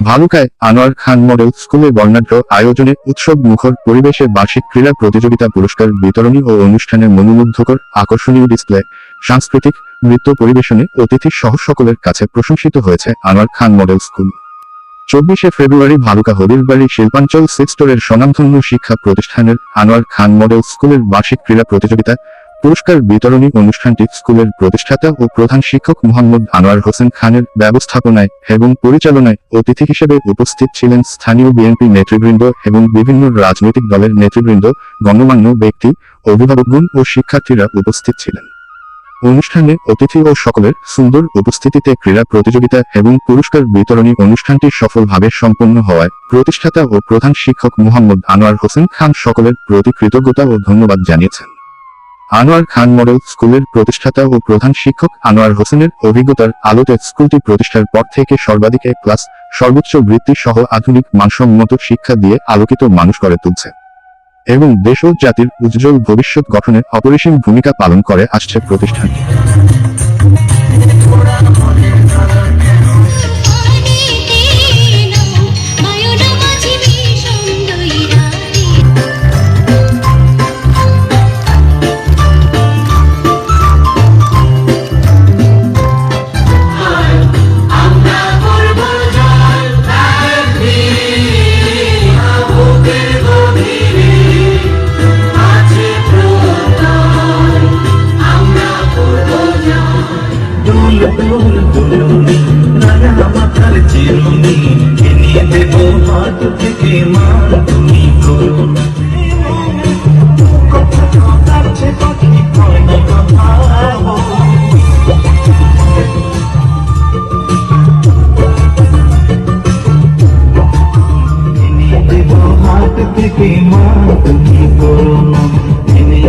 ভালুকায় আনোয়ার খান model স্কুলে বর্ণাঢ্য আয়োজনে উৎসব মুখর পরিবেশে বার্ষিক ক্রীড়া প্রতিযোগিতা পুরস্কার বিতরণী ও অনুষ্ঠানে মনোমুগ্ধকর আকর্ষণীয় ডিসপ্লে, সাংস্কৃতিক, নৃত্য পরিবেশনে অতিথি সহ সকলের কাছে প্রশংসিত হয়েছে আনোয়ার খান মডেল স্কুল। চব্বিশে ফেব্রুয়ারি ভালুকা হবিরবাড়ি শিল্পাঞ্চল সেক্টরের স্বনামধন্য শিক্ষা প্রতিষ্ঠানের আনোয়ার খান মডেল স্কুলের বার্ষিক ক্রীড়া প্রতিযোগিতা পুরস্কার বিতরণী অনুষ্ঠানটি স্কুলের প্রতিষ্ঠাতা ও প্রধান শিক্ষক মোহাম্মদ আনোয়ার হোসেন খানের ব্যবস্থাপনায় এবং পরিচালনায় অতিথি হিসেবে উপস্থিত ছিলেন স্থানীয় বিএনপি নেতৃবৃন্দ এবং বিভিন্ন রাজনৈতিক দলের নেতৃবৃন্দ, গণ্যমান্য ব্যক্তি, অভিভাবকগণ ও শিক্ষার্থীরা উপস্থিত ছিলেন। অনুষ্ঠানে অতিথি ও সকলের সুন্দর উপস্থিতিতে ক্রীড়া প্রতিযোগিতা এবং পুরস্কার বিতরণী অনুষ্ঠানটি সফলভাবে সম্পন্ন হওয়ায় প্রতিষ্ঠাতা ও প্রধান শিক্ষক মোহাম্মদ আনোয়ার হোসেন খান সকলের প্রতি কৃতজ্ঞতা ও ধন্যবাদ জানিয়েছেন। আনোয়ার খান মডেল স্কুলের প্রতিষ্ঠাতা ও প্রধান শিক্ষক আনোয়ার হোসেনের অভিজ্ঞতার আলোতে স্কুলটি প্রতিষ্ঠার পর থেকে সর্বাধিক এক ক্লাস, সর্বোচ্চ বৃত্তি সহ আধুনিক মানসম্মত শিক্ষা দিয়ে আলোকিত মানুষ করে তুলছে। এবং দেশ ও জাতির উজ্জ্বল ভবিষ্যৎ গঠনে অপরিসীম ভূমিকা পালন করে আসছে প্রতিষ্ঠানটি। হাত থেকে মান তুমি করুন কথা কাছে পাখি কয় না এনে দেব হাত থেকে মান তুমি করুন এনে